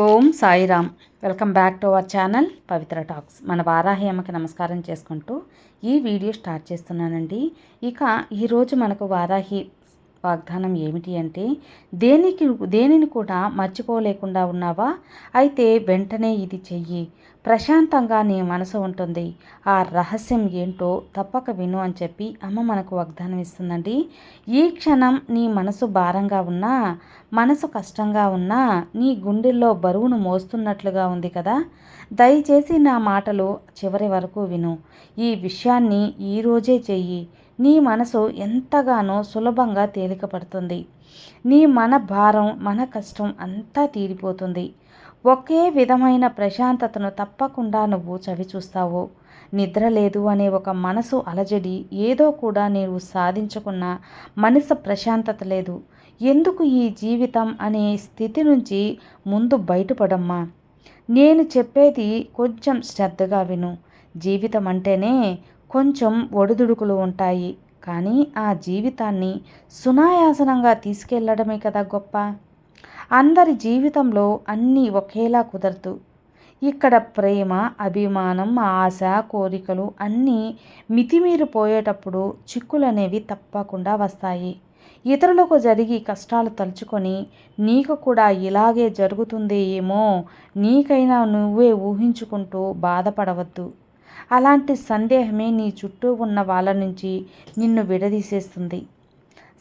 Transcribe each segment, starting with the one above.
Om Sairam. Welcome back to our channel Pavitra talks. మన వారాహి అమ్మకి నమస్కారం చేసుకుంటూ ఈ వీడియో స్టార్ట్ చేస్తున్నానండి. ఇక ఈరోజు మనకు వారాహి వాగ్దానం ఏమిటి అంటే దేనికి దేనిని కూడా మర్చిపోలేకుండా ఉన్నావా? అయితే వెంటనే ఇది చెయ్యి. ప్రశాంతంగా నీ మనసు ఉంటుంది. ఆ రహస్యం ఏంటో తప్పక విను అని చెప్పి అమ్మ మనకు వాగ్దానం ఇస్తుందండి. ఈ క్షణం నీ మనసు భారంగా ఉన్నా మనసు కష్టంగా ఉన్నా నీ గుండెల్లో బరువును మోస్తున్నట్లుగా ఉంది కదా. దయచేసి నా మాటలు చివరి వరకు విను. ఈ విషయాన్ని ఈరోజే చెయ్యి. నీ మనసు ఎంతగానో సులభంగా తేలికపడుతుంది. నీ మన భారం మన కష్టం అంతా తీరిపోతుంది. ఒకే విధమైన ప్రశాంతతను తప్పకుండా నువ్వు చవిచూస్తావు. నిద్ర లేదు అనే ఒక మనసు అలజడి ఏదో కూడా నీవు సాధించుకున్న మనసు ప్రశాంతత లేదు. ఎందుకు ఈ జీవితం అనే స్థితి నుంచి ముందు బయటపడమ్మా? నేను చెప్పేది కొంచెం శ్రద్ధగా విను. జీవితం అంటేనే కొంచెం ఒడిదుడుకులు ఉంటాయి. కానీ ఆ జీవితాన్ని సునాయాసనంగా తీసుకెళ్ళడమే కదా గొప్ప. అందరి జీవితంలో అన్నీ ఒకేలా కుదరదు. ఇక్కడ ప్రేమ అభిమానం ఆశ కోరికలు అన్నీ మితిమీరిపోయేటప్పుడు చిక్కులనేవి తప్పకుండా వస్తాయి. ఇతరులకు జరిగి కష్టాలు తలుచుకొని నీకు కూడా ఇలాగే జరుగుతుంది ఏమో నీకైనా నువ్వే ఊహించుకుంటూ బాధపడవద్దు. అలాంటి సందేహమే నీ చుట్టూ ఉన్న వాళ్ళ నుంచి నిన్ను విడదీసేస్తుంది.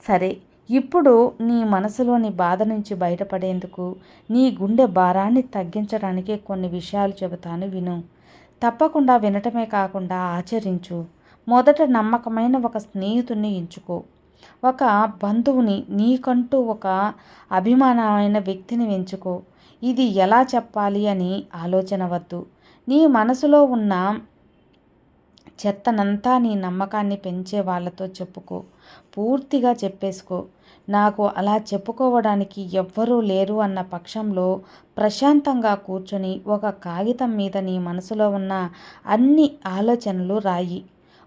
సరే ఇప్పుడు నీ మనసులోని బాధ నుంచి బయటపడేందుకు నీ గుండె భారాన్ని తగ్గించడానికి కొన్ని విషయాలు చెబుతాను విను. తప్పకుండా వినటమే కాకుండా ఆచరించు. మొదట నమ్మకమైన ఒక స్నేహితుడిని ఎంచుకో. ఒక బంధువుని నీకంటూ ఒక అభిమానమైన వ్యక్తిని ఎంచుకో. ఇది ఎలా చెప్పాలి అని ఆలోచన వద్దు. నీ మనసులో ఉన్న చెత్తనంతా నీ నమ్మకాన్ని పెంచే వాళ్ళతో చెప్పుకో. పూర్తిగా చెప్పేసుకో. నాకు అలా చెప్పుకోవడానికి ఎవ్వరూ లేరు అన్న పక్షంలో ప్రశాంతంగా కూర్చొని ఒక కాగితం మీద నీ మనసులో ఉన్న అన్ని ఆలోచనలు రాయి.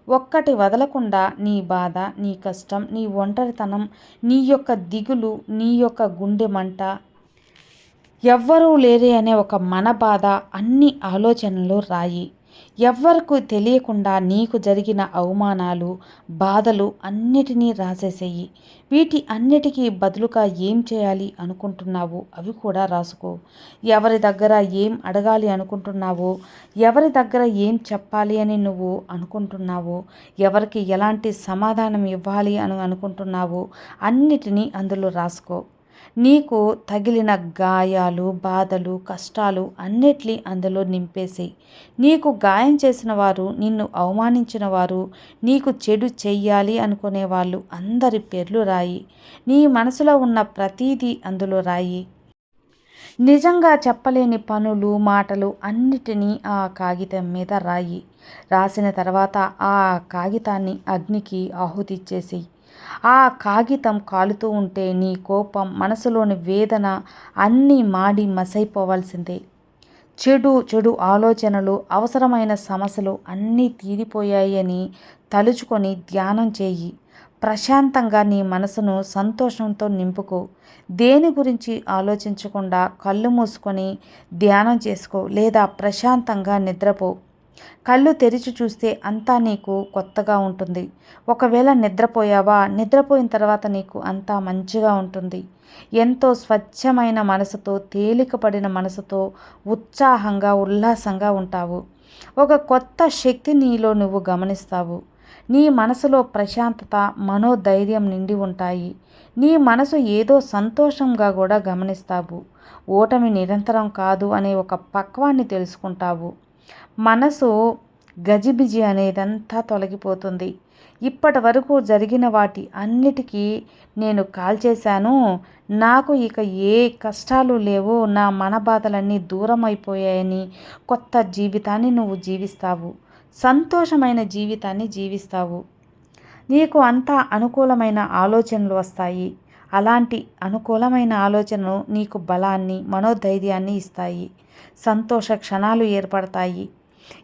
ఒక్కటి వదలకుండా నీ బాధ నీ కష్టం నీ ఒంటరితనం నీ యొక్క దిగులు నీ యొక్క గుండె మంట. ఎవ్వరూ లేరే అనే ఒక మన బాధ అన్ని ఆలోచనలు రాయి. ఎవ్వరకు తెలియకుండా నీకు జరిగిన అవమానాలు బాధలు అన్నిటినీ రాసేసేయి. వీటి అన్నిటికీ బదులుగా ఏం చేయాలి అనుకుంటున్నావు అవి కూడా రాసుకో. ఎవరి దగ్గర ఏం అడగాలి అనుకుంటున్నావో ఎవరి దగ్గర ఏం చెప్పాలి అని నువ్వు అనుకుంటున్నావో ఎవరికి ఎలాంటి సమాధానం ఇవ్వాలి అని అనుకుంటున్నావో అన్నిటినీ అందులో రాసుకో. నీకు తగిలిన గాయాలు బాధలు కష్టాలు అన్నిటినీ అందులో నింపేసేయి. నీకు గాయం చేసిన వారు నిన్ను అవమానించిన వారు నీకు చెడు చెయ్యాలి అనుకునే వాళ్ళు అందరి పేర్లు రాయి. నీ మనసులో ఉన్న ప్రతీదీ అందులో రాయి. నిజంగా చెప్పలేని పనులు మాటలు అన్నిటినీ ఆ కాగితం మీద రాయి. రాసిన తర్వాత ఆ కాగితాన్ని అగ్నికి ఆహుతిచ్చేసి ఆ కాగితం కాలుతూ ఉంటే నీ కోపం మనసులోని వేదన అన్నీ మాడి మసైపోవాల్సిందే. చెడు చెడు ఆలోచనలు అవసరమైన సమస్యలు అన్నీ తీరిపోయాయి అని తలుచుకొని ధ్యానం చేయి. ప్రశాంతంగా నీ మనసును సంతోషంతో నింపుకో. దేని గురించి ఆలోచించకుండా కళ్ళు మూసుకొని ధ్యానం చేసుకో లేదా ప్రశాంతంగా నిద్రపో. కళ్ళు తెరిచి చూస్తే అంతా నీకు కొత్తగా ఉంటుంది. ఒకవేళ నిద్రపోయావా? నిద్రపోయిన తర్వాత నీకు అంతా మంచిగా ఉంటుంది. ఎంతో స్వచ్ఛమైన మనసుతో తేలికపడిన మనసుతో ఉత్సాహంగా ఉల్లాసంగా ఉంటావు. ఒక కొత్త శక్తి నీలో నువ్వు గమనిస్తావు. నీ మనసులో ప్రశాంతత మనోధైర్యం నిండి ఉంటాయి. నీ మనసు ఏదో సంతోషంగా కూడా గమనిస్తావు. ఓటమి నిరంతరం కాదు అనే ఒక పక్వాన్ని తెలుసుకుంటావు. మనసు గజిబిజి అనేదంతా తొలగిపోతుంది. ఇప్పటి వరకు జరిగిన వాటి అన్నిటికీ నేను కాల్ చేశాను. నాకు ఇక ఏ కష్టాలు లేవు. నా మన బాధలన్నీ దూరం అయిపోయాయని కొత్త జీవితాన్ని నువ్వు జీవిస్తావు. సంతోషమైన జీవితాన్ని జీవిస్తావు. నీకు అంతా అనుకూలమైన ఆలోచనలు వస్తాయి. అలాంటి అనుకూలమైన ఆలోచనలు నీకు బలాన్ని మనోధైర్యాన్ని ఇస్తాయి. సంతోష క్షణాలు ఏర్పడతాయి.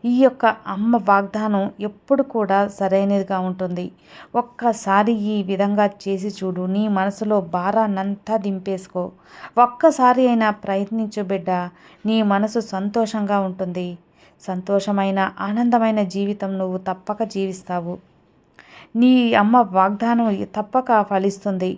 ఈ యొక్క అమ్మ వాగ్దానం ఎప్పుడు కూడా సరైనదిగా ఉంటుంది. ఒక్కసారి ఈ విధంగా చేసి చూడు. నీ మనసులో భారాన్నంతా దింపేసుకో. ఒక్కసారి అయినా ప్రయత్నించు బిడ్డ. నీ మనసు సంతోషంగా ఉంటుంది. సంతోషమైన ఆనందమైన జీవితం నువ్వు తప్పక జీవిస్తావు. నీ అమ్మ వాగ్దానం తప్పక ఫలిస్తుంది.